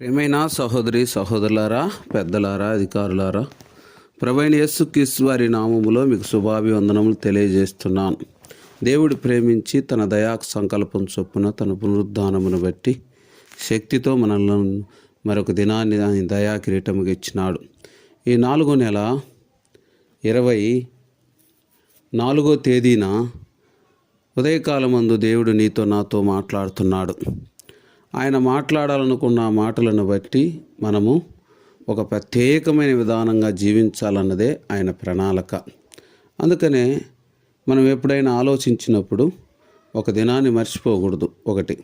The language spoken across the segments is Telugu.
ప్రేమైన సహోదరి సహోదరులారా పెద్దలారా అధికారులారా ప్రభైన యేసుక్రీస్తు వారి నామములో మీకు శుభాభివందనములు తెలియజేస్తున్నాను. దేవుడు ప్రేమించి తన దయా సంకల్పం చొప్పున తన పునరుద్ధానమును బట్టి శక్తితో మనల్ని మరొక దినాన్ని ఆయన దయా కిరీటముగా ఇచ్చినాడు. ఈ నాలుగో నెల ఇరవై నాలుగో తేదీన ఉదయకాలమందు దేవుడు నీతో నాతో మాట్లాడుతున్నాడు. ఆయన మాట్లాడాలనుకున్న మాటలను బట్టి మనము ఒక ప్రత్యేకమైన విధానంగా జీవించాలన్నదే ఆయన ప్రణాళిక. అందుకనే మనం ఎప్పుడైనా ఆలోచించినప్పుడు ఒక దినాన్ని మర్చిపోకూడదు. ఒకటి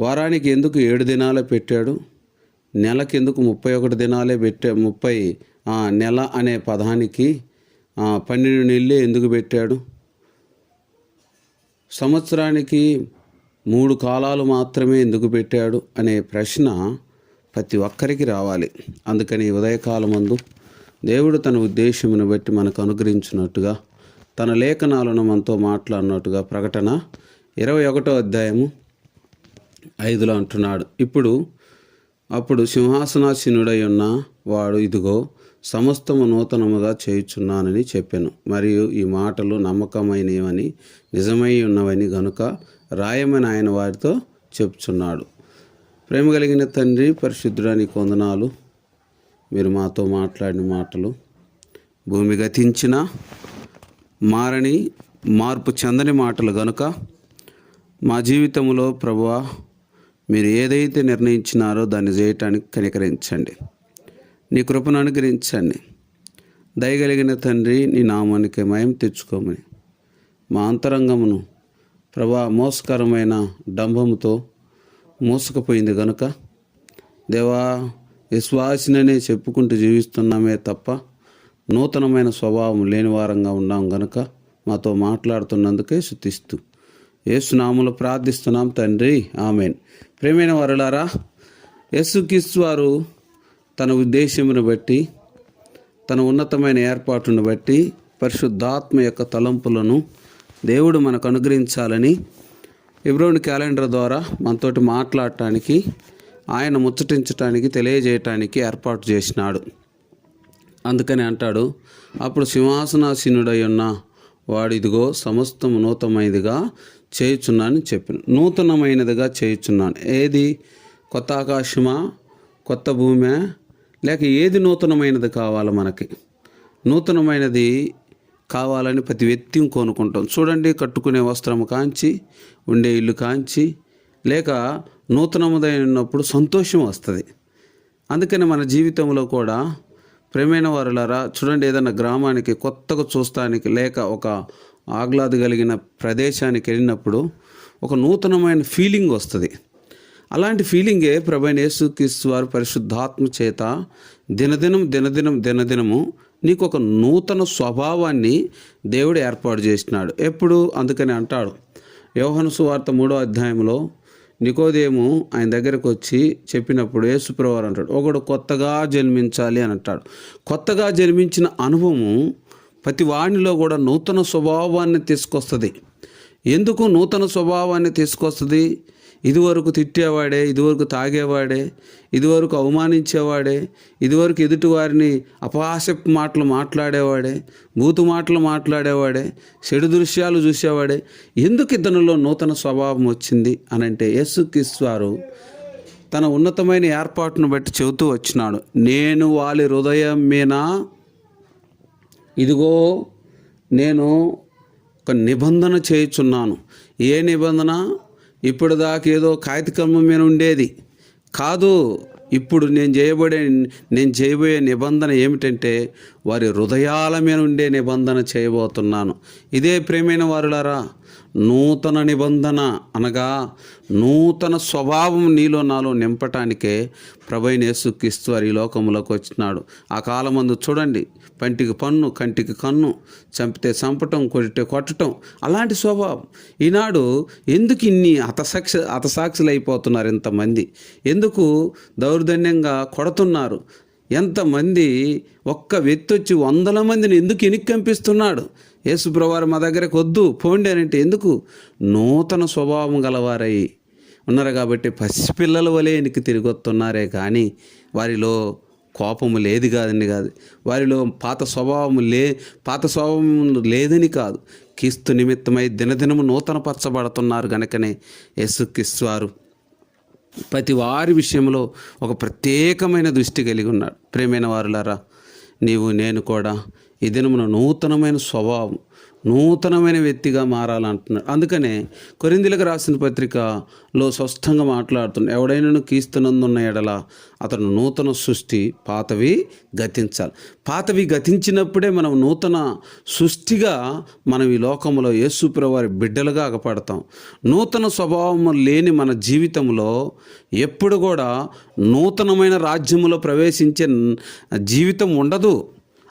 వారానికి ఎందుకు ఏడు దినాలే పెట్టాడు? నెలకి ఎందుకు ముప్పై ఒకటి దినాలే పెట్టా ముప్పై నెల అనే పదానికి పన్నెండు నెలలే ఎందుకు పెట్టాడు? సంవత్సరానికి మూడు కాలాలు మాత్రమే ఎందుకు పెట్టాడు అనే ప్రశ్న ప్రతి ఒక్కరికి రావాలి. అందుకని ఉదయకాలమందు దేవుడు తన ఉద్దేశమును బట్టి మనకు అనుగ్రహించినట్టుగా తన లేఖనాలను మనతో మాట్లాడినట్టుగా ప్రకటన ఇరవై ఒకటో అధ్యాయము ఐదులో అంటున్నాడు. ఇప్పుడు అప్పుడు సింహాసనాసీనుడై ఉన్న వాడు ఇదిగో సమస్తము నూతనముగా చేయుచున్నానని చెప్పాను. మరియు ఈ మాటలు నమ్మకమైనవని నిజమై ఉన్నవని గనుక రాయమని ఆయన వారితో చెప్తున్నాడు ప్రేమ కలిగిన తండ్రి పరిశుద్ధుడానికి కొందనాలు మీరు మాతో మాట్లాడిన మాటలు భూమి గతించిన మారని మార్పు చెందని మాటలు గనుక మా జీవితంలో ప్రభువా మీరు ఏదైతే నిర్ణయించినారో దాన్ని చేయటానికి కనికరించండి. నీ కృపను అనుగ్రహించండి. దయగలిగిన తండ్రి నీ నామానికి మయం తెచ్చుకోమని మా అంతరంగమును ప్రభా మోసకరమైన డంభముతో మోసకపోయింది గనుక దేవా విశ్వాసిననే చెప్పుకుంటూ జీవిస్తున్నామే తప్ప నూతనమైన స్వభావం లేని వారంగా ఉన్నాం గనుక మాతో మాట్లాడుతున్నందుకే శుతిస్తూ యేసునాములు ప్రార్థిస్తున్నాం తండ్రి. ఆమెన్. ప్రేమైన వరులారా యేసుక్రీస్తు వారు తన ఉద్దేశమును బట్టి తన ఉన్నతమైన ఏర్పాటును బట్టి పరిశుద్ధాత్మ యొక్క తలంపులను దేవుడు మనకు అనుగ్రహించాలని ఇబ్రోని క్యాలెండర్ ద్వారా మనతోటి మాట్లాడటానికి ఆయన ముచ్చటించటానికి తెలియజేయటానికి ఏర్పాటు చేసినాడు. అందుకని అంటాడు అప్పుడు సింహాసనాసీనుడై ఉన్న వాడు ఇదిగో సమస్తం నూతనమైనదిగా చేయుచున్నానని చెప్పిన నూతనమైనదిగా చేయుచున్నాను. ఏది? కొత్త ఆకాశమా? కొత్త భూమే? లేక ఏది నూతనమైనది కావాలి మనకి? నూతనమైనది కావాలని ప్రతి వ్యక్తి కోనుకుంటాం చూడండి కట్టుకునే వస్త్రం కాంచి ఉండే ఇల్లు కాంచి లేక నూతనముదైనప్పుడు సంతోషం వస్తుంది. అందుకని మన జీవితంలో కూడా ప్రేమైన వారులారా చూడండి ఏదైనా గ్రామానికి కొత్తగా చూస్తానికి లేక ఒక ఆహ్లాద కలిగిన ప్రదేశానికి వెళ్ళినప్పుడు ఒక నూతనమైన ఫీలింగ్ వస్తుంది. అలాంటి ఫీలింగే ప్రభైన యేసుక్రీస్తు వారు పరిశుద్ధాత్మ చేత దినదినం దినదినం దినదినము నీకు ఒక నూతన స్వభావాన్ని దేవుడు ఏర్పాటు చేసినాడు. ఎప్పుడు? అందుకని అంటాడు. యోహన సువార్త మూడో అధ్యాయంలో నికోదేము ఆయన దగ్గరకు వచ్చి చెప్పినప్పుడు యేసుప్రవారు అంటాడు ఒకడు కొత్తగా జన్మించాలి అని అంటాడు. కొత్తగా జన్మించిన అనుభవము ప్రతి వాణిలో కూడా నూతన స్వభావాన్ని తీసుకొస్తుంది. ఎందుకు నూతన స్వభావాన్ని తీసుకొస్తుంది? ఇదివరకు తిట్టేవాడే ఇదివరకు తాగేవాడే ఇదివరకు అవమానించేవాడే ఇదివరకు ఎదుటి వారిని అపహాస్యపు మాటలు మాట్లాడేవాడే బూతు మాటలు మాట్లాడేవాడే చెడు దృశ్యాలు చూసేవాడే. ఎందుకు ఇతనిలో నూతన స్వభావం వచ్చింది అని అంటే యేసుక్రీస్తు వారు తన ఉన్నతమైన ఏర్పాటును బట్టి చెబుతూ వచ్చినాడు. నేను వాళ్ళ హృదయం మీద ఇదిగో నేను ఒక నిబంధన చేయుచున్నాను. ఏ నిబంధన? ఇప్పుడు దాకా ఏదో కాగితకర్మం మీద ఉండేది. కాదు ఇప్పుడు నేను చేయబడే నేను చేయబోయే నిబంధన ఏమిటంటే వారి హృదయాల మీద ఉండే నిబంధన చేయబోతున్నాను. ఇదే ప్రేమైన వారులారా నూతన నిబంధన అనగా నూతన స్వభావం నీలో నాలో నింపటానికే ప్రభైన యేసుక్రీస్తు వారి లోకంలోకి వచ్చినాడు. ఆ కాలమందు చూడండి పంటికి పన్ను కంటికి కన్ను చంపితే చంపటం కొట్టితే కొట్టటం అలాంటి స్వభావం. ఈనాడు ఎందుకు ఇన్ని హతసాక్ష హతసాక్షులు అయిపోతున్నారు ఇంతమంది? ఎందుకు దౌర్జన్యంగా కొడుతున్నారు? ఎంతమంది ఒక్క వ్యక్తి వచ్చి వందల మందిని ఎందుకు ఎనిక్కంపిస్తున్నాడు యేసుప్రవారు మా దగ్గరకు వద్దు పోండి అని అంటే ఎందుకు? నూతన స్వభావం గలవారై ఉన్నారు కాబట్టి పసిపిల్లల వలె వెనక్కి తిరిగి వస్తున్నారే కానీ వారిలో కోపము లేదు కాదని కాదు. వారిలో పాత స్వభావం లే పాత స్వభావం లేదని కాదు. క్రీస్తు నిమిత్తమై దినదినము నూతనపరచబడుతున్నారు గనుకనే యేసుక్రీస్తు వారు. ప్రతి వారి విషయంలో ఒక ప్రత్యేకమైన దృష్టి కలిగి ఉన్నాడు. ప్రేమైన వారులారా నీవు నేను కూడా ఈ దినమున నూతనమైన స్వభావం నూతనమైన వ్యక్తిగా మారాలంటున్నాడు. అందుకనే కొరిందులకు రాసిన పత్రికలో స్పష్టంగా మాట్లాడుతున్నాడు ఎవడైనా కీస్తునందున్న ఎడల అతను నూతన సృష్టి పాతవి గతించాలి. పాతవి గతించినప్పుడే మనం నూతన సృష్టిగా మనం ఈ లోకంలో యేసుప్రవారి బిడ్డలుగా అగపడతాం నూతన స్వభావం లేని మన జీవితంలో ఎప్పుడు కూడా నూతనమైన రాజ్యములో ప్రవేశించే జీవితం ఉండదు.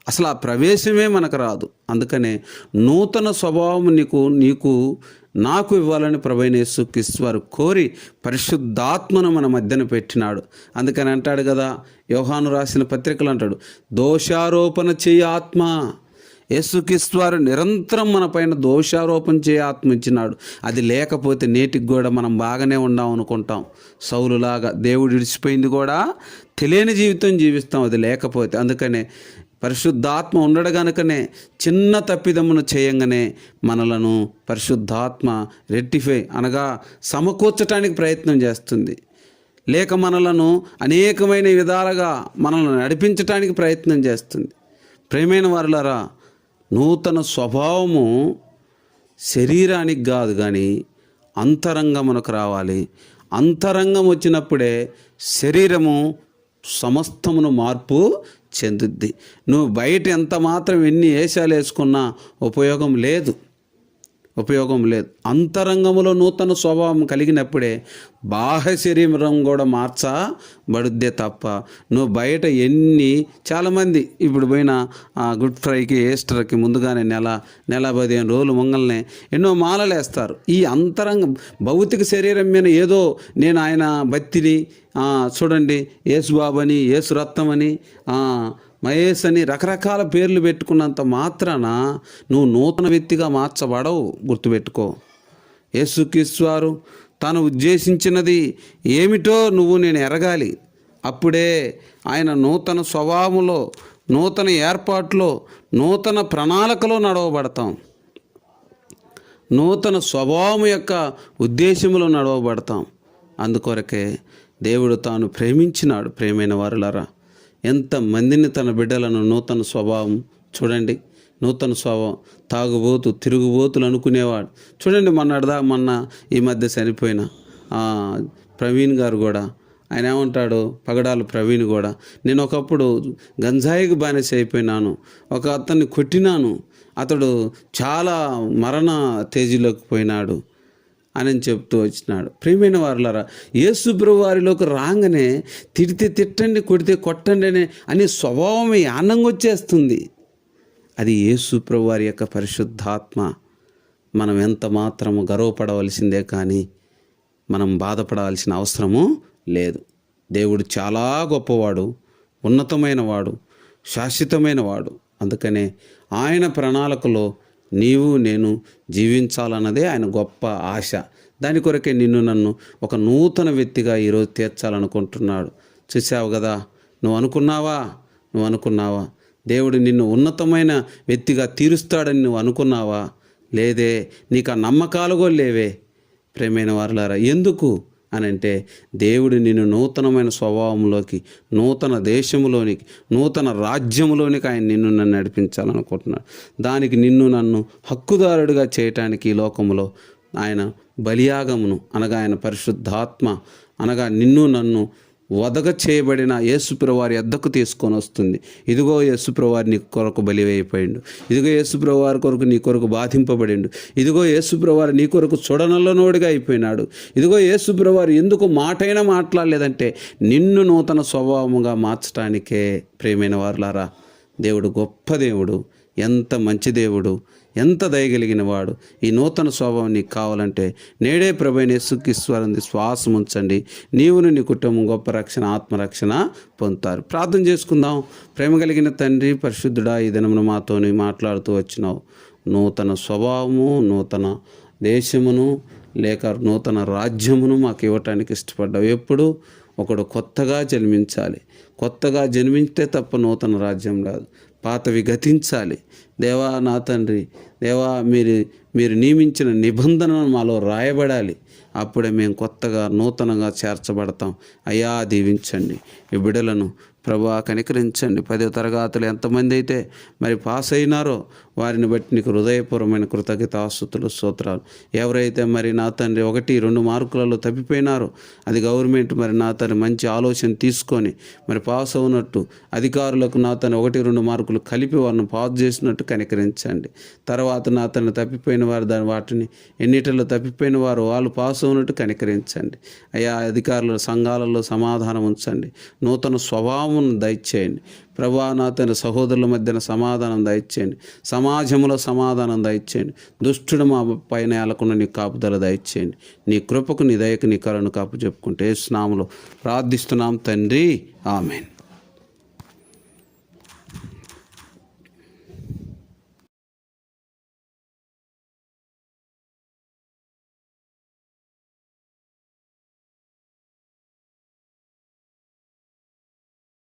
అసలు ఆ ప్రవేశమే మనకు రాదు. అందుకనే నూతన స్వభావం నీకు నీకు నాకు ఇవ్వాలని ప్రభైనేసు వారు కోరి పరిశుద్ధాత్మను మన మధ్యన పెట్టినాడు. అందుకని అంటాడు కదా యోహాను రాసిన పత్రికలు అంటాడు దోషారోపణ చేయ ఆత్మ. యేసుక్రీస్తువారు నిరంతరం మన పైన దోషారోపణ చేయ ఆత్మ ఇచ్చినాడు. అది లేకపోతే నేటికి కూడా మనం బాగానే ఉన్నాం అనుకుంటాం. సౌలులాగా దేవుడు విడిచిపోయింది కూడా తెలియని జీవితం జీవిస్తాం. అది లేకపోతే అందుకనే పరిశుద్ధాత్మ ఉండడు గనుకనే చిన్న తప్పిదమును చేయంగానే మనలను పరిశుద్ధాత్మ రెట్టిఫై అనగా సమకూర్చటానికి ప్రయత్నం చేస్తుంది. లేక మనలను అనేకమైన విధాలుగా మనల్ని నడిపించటానికి ప్రయత్నం చేస్తుంది. ప్రేమైన వారులరా నూతన స్వభావము శరీరానికి కాదు కానీ అంతరంగమునకు రావాలి. అంతరంగం వచ్చినప్పుడే శరీరము సమస్తమును మార్పు చెందుద్ది. నువ్వు బయట ఎంత మాత్రం ఎన్ని వేషాలు వేసుకున్నా ఉపయోగం లేదు. ఉపయోగం లేదు. అంతరంగములో నూతన స్వభావం కలిగినప్పుడే బాహ్య శరీరం కూడా మార్చబడుద్దే తప్ప నువ్వు బయట ఎన్ని చాలామంది ఇప్పుడు పోయిన ఆ గుడ్ ఫ్రైకి ఈస్టర్కి ముందుగానే నెల నెల పదిహేను రోజులు మంగళనే ఎన్నో మాలలు వేస్తారు ఈ అంతరంగం భౌతిక శరీరం మీద ఏదో నేను ఆయన భక్తిని చూడండి యేసుబాబు అని యేసు రత్నం అని మహేష్ అని రకరకాల పేర్లు పెట్టుకున్నంత మాత్రాన నువ్వు నూతన వ్యక్తిగా మార్చబడవు గుర్తుపెట్టుకో. యేసుక్రీశ్వారు తాను ఉద్దేశించినది ఏమిటో నువ్వు నేను ఎరగాలి. అప్పుడే ఆయన నూతన స్వభావంలో నూతన ఏర్పాట్లో నూతన ప్రణాళికలో నడవబడతాం. నూతన స్వభావం యొక్క ఉద్దేశంలో నడవబడతాం. అందుకొరకే దేవుడు తాను ప్రేమించినాడు. ప్రేమైన వారులారా ఎంతమందిని తన బిడ్డలను నూతన స్వభావం చూడండి నూతన స్వభావం తాగుబోతు తిరుగుబోతులు అనుకునేవాడు. చూడండి మొన్నటిదా మొన్న ఈ మధ్య చనిపోయిన ప్రవీణ్ గారు కూడా ఆయన ఏమంటాడు పగడాలు ప్రవీణ్ కూడా నేను ఒకప్పుడు గంజాయికి బానిస అయిపోయినాను ఒక అతన్ని కొట్టినాను అతడు చాలా మరణ తేజీలోకి పోయినాడు అని చెప్తూ వచ్చినాడు. ప్రియమైన వారులారా యేసుప్రభు వారిలోకి రాగానే తిడితే తిట్టండి కొడితే కొట్టండి అనే అనే స్వభావమే ఆనందంగా వచ్చేస్తుంది. అది యేసుప్రభు వారి యొక్క పరిశుద్ధాత్మ. మనం ఎంత మాత్రము గర్వపడవలసిందే కానీ మనం బాధపడాల్సిన అవసరము లేదు. దేవుడు చాలా గొప్పవాడు ఉన్నతమైన వాడు శాశ్వతమైన వాడు. అందుకనే ఆయన ప్రణాళికలో నీవు నేను జీవించాలన్నదే ఆయన గొప్ప ఆశ. దాని కొరకే నిన్ను నన్ను ఒక నూతన వ్యక్తిగా ఈరోజు తీర్చాలనుకుంటున్నాడు. చూసావు కదా నువ్వు అనుకున్నావా? నువ్వు అనుకున్నావా? దేవుడు నిన్ను ఉన్నతమైన వ్యక్తిగా తీరుస్తాడని నువ్వు అనుకున్నావా? లేదే నీకు ఆ నమ్మకాలు కూడా లేవే. ప్రేమైన వారులారా ఎందుకు? అని అంటే దేవుడు నిన్ను నూతనమైన స్వభావంలోకి నూతన దేశంలోనికి నూతన రాజ్యములోనికి ఆయన నిన్ను నన్ను నడిపించాలనుకుంటున్నాడు. దానికి నిన్ను నన్ను హక్కుదారుడిగా చేయటానికి ఈ లోకంలో ఆయన బలియాగమును అనగా ఆయన పరిశుద్ధాత్మ అనగా నిన్ను నన్ను వదగ చేయబడిన యేసుప్రవారి ఎద్దకు తీసుకొని వస్తుంది. ఇదిగో యేసుప్రవారి నీ కొరకు బలివైపోయిండు. ఇదిగో యేసుప్రవారి కొరకు నీ కొరకు బాధింపబడిండు. ఇదిగో యేసుప్రవారి నీ కొరకు చూడనల్లనోడిగా అయిపోయినాడు. ఇదిగో యేసుప్రవారు ఎందుకు మాటైనా మాట్లాడలేదంటే నిన్ను నూతన స్వభావముగా మార్చడానికే ప్రేమైన వారులారా దేవుడు గొప్ప దేవుడు ఎంత మంచి దేవుడు ఎంత దయగలిగిన వాడు ఈ నూతన స్వభావం నీకు కావాలంటే నేడే ప్రభుని సుఖిస్వరంది శ్వాసం ఉంచండి. నీవును నీ కుటుంబం గొప్ప రక్షణ ఆత్మరక్షణ పొందుతారు. ప్రార్థన చేసుకుందాం. ప్రేమ కలిగిన తండ్రి పరిశుద్ధుడా ఈ దినమున మాతోని మాట్లాడుతూ వచ్చినావు. నూతన స్వభావము నూతన దేశమును లేక నూతన రాజ్యమును మాకు ఇవ్వటానికి ఇష్టపడ్డావు. ఎప్పుడు? ఒకడు కొత్తగా జన్మించాలి. కొత్తగా జన్మించితే తప్ప నూతన రాజ్యం రాదు. పాతవి గతించాలి. దేవా నా తండ్రి దేవా మీరు మీరు నియమించిన నిబంధనను మాలో రాయబడాలి. అప్పుడే మేము కొత్తగా నూతనంగా చేర్చబడతాం. అయ్యా దీవించండి. ఈ బిడలను ప్రభా కనికరించండి. పదో తరగతులు ఎంతమంది అయితే మరి పాస్ అయినారో వారిని బట్టి నీకు హృదయపూర్వమైన కృతజ్ఞతాస్తుతులు సూత్రాలు ఎవరైతే మరి నా తండ్రి ఒకటి రెండు మార్కులలో తప్పిపోయినారో అది గవర్నమెంట్ మరి నా తండ్రి మంచి ఆలోచన తీసుకొని మరి పాస్ అవునట్టు అధికారులకు నా తన ఒకటి రెండు మార్కులు కలిపి వారిని పాస్ చేసినట్టు కనికరించండి. తర్వాత నా తను తప్పిపోయిన వారు దాని వాటిని ఎన్నిటిలో తప్పిపోయిన వారు వాళ్ళు పాస్ అవునట్టు కనికరించండి. అయ్యా అధికారుల సంఘాలలో సమాధానం ఉంచండి. నూతన స్వభావం దయచేయండి. ప్రభా నా తన సహోదరుల మధ్యన సమాధానం దయచేయండి. సమాజంలో సమాధానం దయచేయండి. దుష్టుడు మా పైన ఏలకుండా నీ కాపుదల దయచేయండి. నీ కృపకు నీ దయకు నీ కలను కాపు చెప్పుకుంటే స్నాములో ప్రార్థిస్తున్నాం తండ్రి. ఆమెన్.